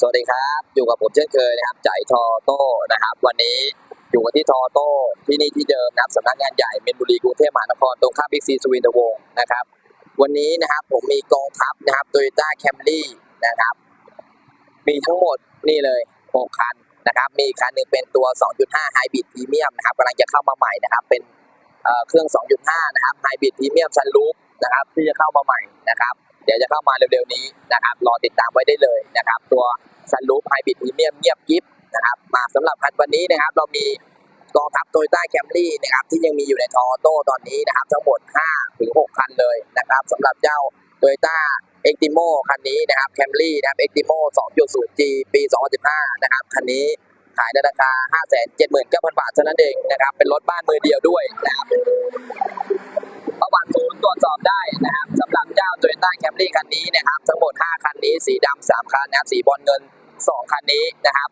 สวัสดีครับ อยู่กับผมเช่นเคยนะครับจ่ายทอโต้นะครับ วันนี้อยู่กันที่ทอโต้ที่นี่ที่เดิมนะครับสำนักงานใหญ่เมนบุรีกรุงเทพมหานครตรงข้ามบิ๊กซีสวินทวงศ์นะครับ วันนี้นะครับผมมีกองทัพนะครับโตโยต้าแคมรี่นะครับ มีทั้งหมดนี่เลย 6 คันนะครับ มีคันหนึ่งเป็นตัว 2.5 Hybrid Premium นะครับกำลังจะเข้ามาใหม่นะครับ เป็นเอ่อเครื่อง 2.5 นะครับ Hybrid Premium Sunroof นะครับที่จะเข้ามาใหม่นะครับ เดี๋ยวจะเข้ามาเร็วๆนี้นะครับรอติดตามไว้ได้เลยนะครับ ตัวซันรูฟไฮบริดพรีเมียมเงียบกิฟนะครับมาสำหรับคันวันนี้นะครับ เรามีกองทัพโตโยต้าแคมรี่นะครับที่ยังมีอยู่ในทอโต้ตอนนี้นะครับ ทั้งหมด5ถึง6คันเลยนะครับสำหรับเจ้าโตโยต้าเอ็กติโมคันนี้นะครับแคมรี่นะครับเอ็กติโม 2.0G ปี 2015 นะครับ คันนี้ขายในราคา 579,000 บาทเท่านั้นเองนะครับ เป็นรถบ้านมือเดียวด้วยนะครับประวัติศูนย์ตรวจสอบได้นะครับ สำหรับเจ้า Toyota Camry คันนี้นะครับทั้งหมด 5 คันนี้ สีดำ3คันนะครับสีบอลเงิน 2 คันนี้นะครับ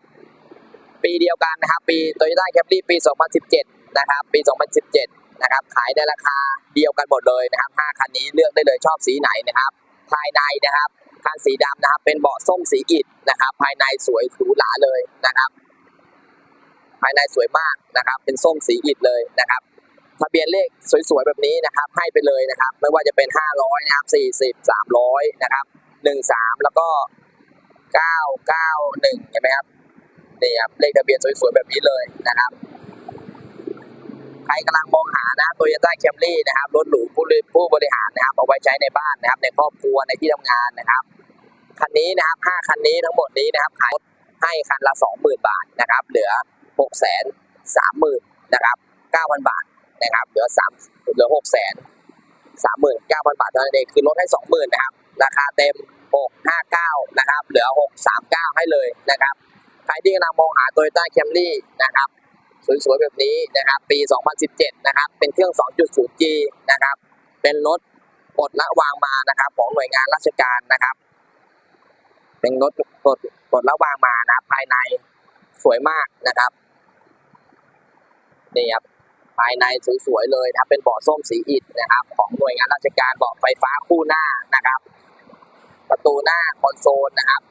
ปีเดียวกันนะครับ ปี Toyota Camry ปี 2017 นะครับ ปี 2017 นะครับ ขายในราคาเดียวกันหมดเลยนะครับ 5 คันนี้เลือกได้เลยชอบสีไหนนะครับ ภายในนะครับคันสีดำนะครับ เป็นเบาะส้มสีอิฐนะครับ ภายในสวยหรูหราเลยนะครับ ภายในสวยมากนะครับ เป็นส้มสีอิฐเลยนะครับ ทะเบียนเลขสวยๆแบบนี้นะครับ ให้ไปเลยนะครับ ไม่ว่าจะเป็น 500 นะครับ 40 300 นะครับ 13 แล้วก็ 991เห็นไหมครับนี่ครับเลขทะเบียนสวยๆแบบนี้เลยนะครับใครกำลังมองหานะโตโยต้าแคมรี่นะครับรถหรูผู้บริผู้บริหารนะครับเอาไว้ใช้ในบ้านนะครับ ในครอบครัวในที่ทำงานนะครับคันนี้นะครับ5คันนี้ทั้งหมดนี้นะครับขายให้คันละ20,000บาทนะครับ เหลือ630,000นะครับ9,000บาท นะครับเหลือสามเหลือหกแสนสามหมื่นเก้าพันบาทเท่านั้นเองคือลดให้สองหมื่นนะครับราคาเต็มหกห้าเก้านะครับเหลือหกสามเก้าให้เลยนะครับใครที่กำลังมองหา Toyota Camry นะครับสวยๆแบบนี้นะครับปี 2017 นะครับ เป็นเครื่อง 2.0G นะครับ เป็นรถปลดละวางมานะครับ ของหน่วยงานราชการนะครับ เป็นรถปลดปลดละวางมานะภายในสวยมากนะครับนี่ครับายในสวยๆเลยนะครับเป็นเบาะส้มสีอิฐนะครับ ของหน่วยงานราชการเบาะไฟฟ้าคู่หน้านะครับ ประตูหน้าคอนโซลนะครับ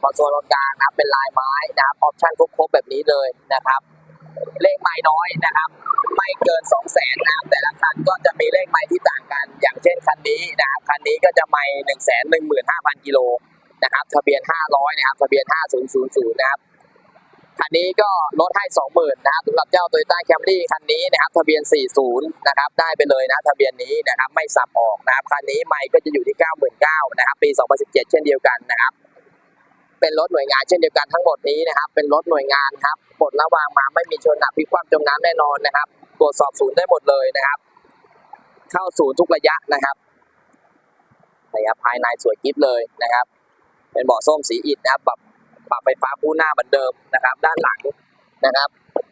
คอนโซลกลางนะครับเป็นลายไม้นะครับออปชั่นครบๆแบบนี้เลยนะครับ เลขไม้น้อยนะครับ ไม่เกิน 2 0 0แสนนะครับแต่ละคันก็จะมีเลขไม้ที่ต่างกัน อย่างเช่นคันนี้นะครับคันนี้ก็จะไม้หนึ่งแสนหนึ่งหมื่นห้าพันกิโลนะครับทะเบียน 500 นะครับทะเบียน 5000 นะครับ นนี้ก็ลดให้ 20,000นะครับสำหรับเจ้า Toyota Camry คันนี้นะครับทะเบียน 40 นะครับได้ไปเลยนะทะเบียนนี้นะครับไม่สับออกนะครับคันนี้ไม่ก็จะอยู่ที่ 99,000นะครับปี 2017 เช่นเดียวกันนะครับเป็นรถหน่วยงานเช่นเดียวกันทั้งหมดนี้นะครับ เป็นรถหน่วยงานครับปลดระวางมาไม่มีชนหนักพิกคว่ำจมน้ำแน่นอนนะครับตรวจสอบศูนย์ได้หมดเลยนะครับ เข้าศูนย์ทุกระยะนะครับนะครับภายในสวยกิ๊บเลยนะครับ เป็นเบาะส้มสีอิฐนะครับปรับ ปรับไฟฟ้าคู่หน้าเหมือนเดิมนะครับ ด้านหลังนะครับ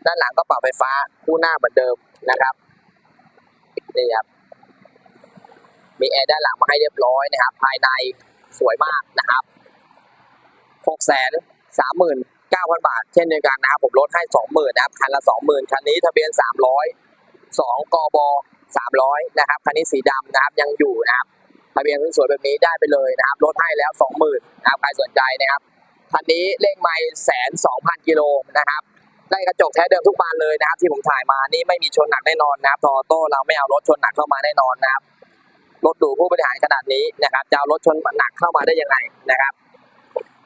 ด้านหลังก็ปรับไฟฟ้าคู่หน้าเหมือนเดิมนะครับนี่ครับมีแอร์ด้านหลังมาให้เรียบร้อยนะครับ ภายในสวยมากนะครับหกแสนสามหมื่นเก้าพันบาท เช่นเดียวกันนะครับ ผมลดให้สองหมื่นนะครับ คันละสองหมื่นคันนี้ทะเบียนสามร้อยสองกบสามร้อยนะครับ คันนี้สีดำนะครับ ยังอยู่นะครับ ทะเบียนสวยแบบนี้ได้ไปเลยนะครับ ลดให้แล้วสองหมื่นนะครับ ใครสนใจนะครับ คันนี้เลขไมล์แสนสองพันกิโลนะครับได้กระจกแท้เดิมทุกบานเลยนะครับ ที่ผมถ่ายมานี่ไม่มีชนหนักแน่นอนนะครับทอโต้เราไม่เอารถชนหนักเข้ามาแน่นอนนะครับรถดูผู้บริหารขนาดนี้นะครับจะเอารถชนหนักเข้ามาได้ยังไงนะครับ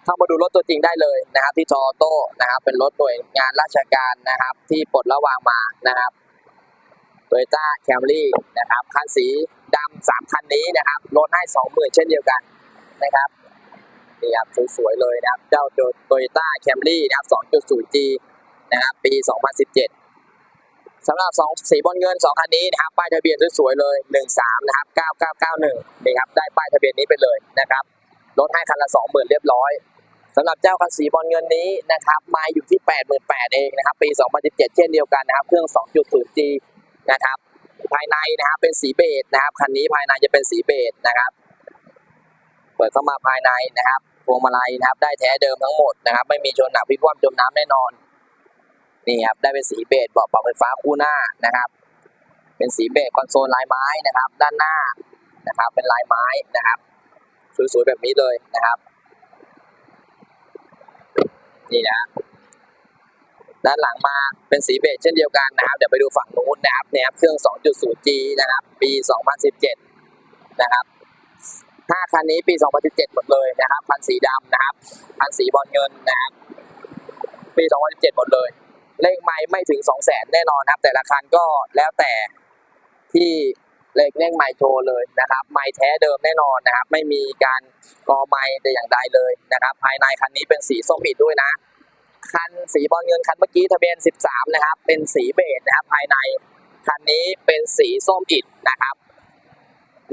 เข้ามาดูรถตัวจริงได้เลยนะครับ ที่ทอโต้นะครับ เป็นรถหน่วยงานราชการนะครับ ที่ปลดระวางมานะครับโตโยต้าแคมรี่นะครับคันสีดำสามคันนี้นะครับลดให้สองหมื่นเช่นเดียวกันนะครับ นี่ครับสวยๆเลยนะครับ เจ้าโตโยต้าแคมรี่นะครับ 2.0G นะครับ ปี 2017สำหรับ 2 สีบอลเงิน 2 คันนี้นะครับ ป้ายทะเบียนสวยๆเลย 13 นะครับ 9991 นี่ครับ ได้ป้ายทะเบียนนี้ไปเลยนะครับ ลดให้คันละ 20,000 เรียบร้อยสำหรับเจ้าคันสีบอลเงินนี้นะครับ มาอยู่ที่ 88,000 เองนะครับ ปี 2017 เช่นเดียวกันนะครับ เครื่อง 2.0G นะครับ ภายในนะครับเป็นสีเบจนะครับ คันนี้ภายในจะเป็นสีเบจนะครับ เปิดเข้ามาภายในนะครับ พวงมาลัยนะครับ ได้แท้เดิมทั้งหมดนะครับ ไม่มีชนหนักพิกคว่ำจมน้ำแน่นอน นี่ครับได้เป็นสีเบจเบาะปรับไฟฟ้าคู่หน้านะครับ เป็นสีเบจคอนโซลลายไม้นะครับ ด้านหน้านะครับ เป็นลายไม้นะครับสวยๆแบบนี้เลยนะครับ นี่นะด้านหลังมาเป็นสีเบจเช่นเดียวกันนะครับ เดี๋ยวไปดูฝั่งนู้นนะครับเนี่ยครับเครื่อง 2.0G นะครับ ปี 2017 นะครับ ห้าคันนี้ปี 2017 หมดเลยนะครับ คันสีดำนะครับ คันสีบอลเงินนะครับ ปี 2017 หมดเลย เลขไม่ไม่ถึง 200,000แน่นอนครับ แต่ละคันก็แล้วแต่ที่เลขเลขไม่โชว์เลยนะครับ ไม่แท้เดิมแน่นอนนะครับ ไม่มีการกอไม่แต่อย่างใดเลยนะครับ ภายในคันนี้เป็นสีส้มอิดด้วยนะ คันสีบอลเงินคันเมื่อกี้ทะเบียน 13 นะครับ เป็นสีเบจนะครับ ภายในคันนี้เป็นสีส้มอิดนะครับ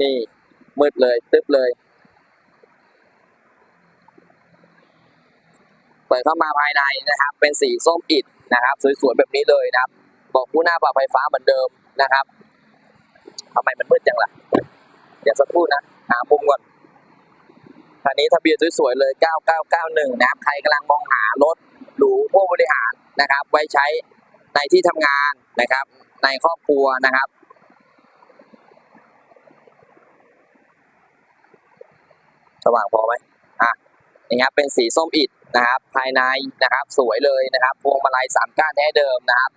นี่ มืดเลยตึ๊บเลยเปิดเข้ามาภายในนะครับ เป็นสีส้มอิดนะครับสวยๆแบบนี้เลยนะครับบอกคู่หน้าปรับไฟฟ้าเหมือนเดิมนะครับทำไมมันมืดจังล่ะเดี๋ยวสักครู่นะหามุมก่อนคันนี้ทะเบียนสวยๆเลย 9991 นะครับใครกำลังมองหารถหรูผู้บริหารนะครับ ไว้ใช้ในที่ทำงานนะครับ ในครอบครัวนะครับ สว่างพอไหมอะนี่ครับเป็นสีส้มอิฐนะครับ ภายในนะครับ สวยเลยนะครับ พวงมาลัยสามก้านแท้เดิมนะครับ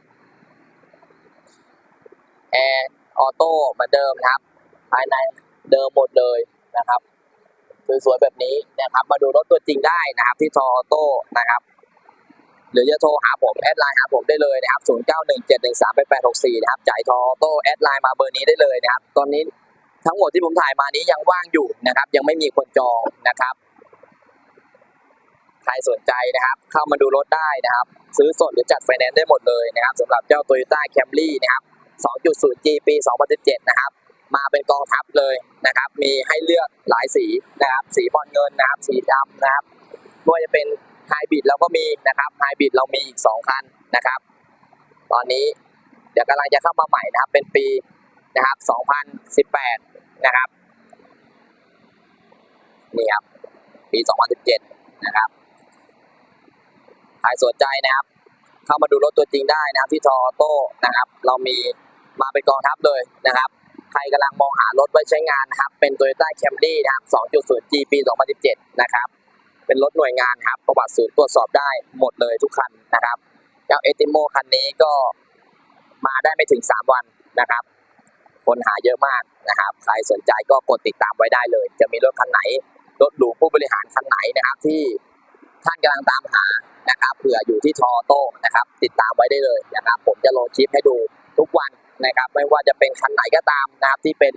แอร์ออโต้เหมือนเดิมนะครับ ภายในเดิมหมดเลยนะครับสวยๆแบบนี้นะครับ มาดูรถตัวจริงได้นะครับ ที่ทอออโต้นะครับหรือจะโทรหาผม แอดไลน์หาผมได้เลยนะครับ 0 9 1 7 1 3 8 8 6 4 นะครับ จ่ายทอออโต้แอดไลน์มาเบอร์นี้ได้เลยนะครับ ตอนนี้ ทั้งหมดที่ผมถ่ายมานี้ยังว่างอยู่นะครับ ยังไม่มีคนจองนะครับ ใครสนใจนะครับ เข้ามาดูรถได้นะครับ ซื้อสดหรือจัดไฟแนนซ์ได้หมดเลยนะครับสำหรับเจ้า Toyota Camry นะครับ 2.0G ปี 2017 นะครับ มาเป็นกองทัพเลยนะครับ มีให้เลือกหลายสีนะครับ สีบอลเงินนะครับ สีดำนะครับไม่ว่าจะเป็นไฮบริดเราก็มีนะครับไฮบริดเรามีอีก 2 คันนะครับ ตอนนี้เดี๋ยวกำลังจะเข้ามาใหม่นะครับ เป็นปี นะครับ 2018 นะครับ นี่ครับ ปี 2017 นะครับ ใครสนใจนะครับ เข้ามาดูรถตัวจริงได้นะครับ ที่ทอโต้นะครับ เรามีมาเป็นกองทัพเลยนะครับ ใครกำลังมองหารถไว้ใช้งานนะครับ เป็น Toyota Camry นะครับ 2.0G ปี 2017 นะครับ เป็นรถหน่วยงานครับ ประวัติศูนย์ตรวจสอบได้หมดเลยทุกคันนะครับเจ้าเอติโมคันนี้ก็มาได้ไม่ถึง 3 วันนะครับ คนหาเยอะมากนะครับ ใครสนใจก็กดติดตามไว้ได้เลย จะมีรถคันไหน รถหรูผู้บริหารคันไหนนะครับ ที่ท่านกำลังตามหานะครับ เผื่ออยู่ที่ทอโต้นะครับ ติดตามไว้ได้เลยนะครับ ผมจะลงคลิปให้ดูทุกวันนะครับ ไม่ว่าจะเป็นคันไหนก็ตามนะครับที่เป็น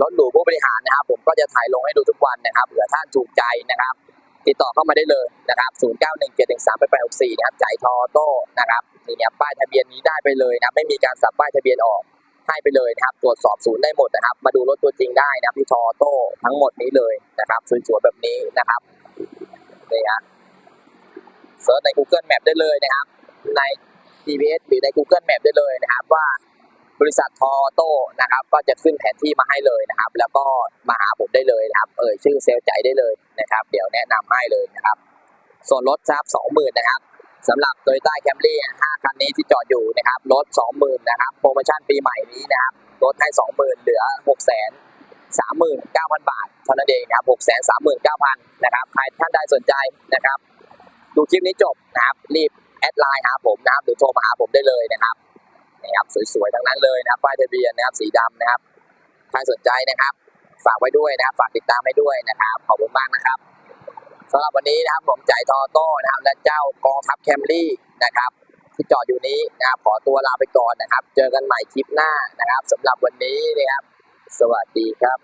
รถหรูผู้บริหารนะครับ ผมก็จะถ่ายลงให้ดูทุกวันนะครับ เผื่อท่านถูกใจนะครับ ติดต่อเข้ามาได้เลยนะครับ 0 9 1 7 1 3 8 8 6 4 นะครับจ่ายทอโต้นะครับนี่ครับป้ายทะเบียนนี้ได้ไปเลยนะ ไม่มีการสับป้ายทะเบียนออก ให้ไปเลยนะครับ ตรวจสอบศูนย์ได้หมดนะครับ มาดูรถตัวจริงได้นะครับที่ทอโต้ทั้งหมดนี้เลยนะครับสวยๆแบบนี้นะครับนี่ฮะเซิร์ชใน Google Map ได้เลยนะครับ ใน GPS หรือใน Google Map ได้เลยนะครับ ว่าบริษัททอโต้นะครับ ก็จะขึ้นแผนที่มาให้เลยนะครับ แล้วก็มาหาผมได้เลยนะครับ เอ่ยชื่อเซลล์ใจได้เลยนะครับ เดี๋ยวแนะนำให้เลยนะครับ ส่วนรถครับสองหมื่นนะครับ สำหรับ Toyota Camry 5คันนี้ที่จอดอยู่นะครับลด20,000นะครับโปรโมชั่นปีใหม่นี้นะครับลดให้ 20,000 เหลือ6 3 9 0 0 0 บาทเท่านั้นเองนะครับ6 3 9 0 0 0นะครับใครท่านใดสนใจนะครับ ดูคลิปนี้จบนะครับ รีบแอดไลน์หาผมนะครับหรือโทรมาหาผมได้เลยนะครับนี่ครับสวยๆทั้งนั้นเลยนะครับป้ายทะเบียนนะครับสีดำนะครับใครสนใจนะครับ ฝากไว้ด้วยนะครับฝากติดตามให้ด้วยนะครับ ขอบคุณมากนะครับ สำหรับวันนี้นะครับผมจ่ายทอโต้นะครับ และเจ้ากองทัพแคมรี่นะครับ ที่จอดอยู่นี้นะครับขอตัวลาไปก่อนนะครับ เจอกันใหม่คลิปหน้านะครับสำหรับวันนี้นะครับ สวัสดีครับ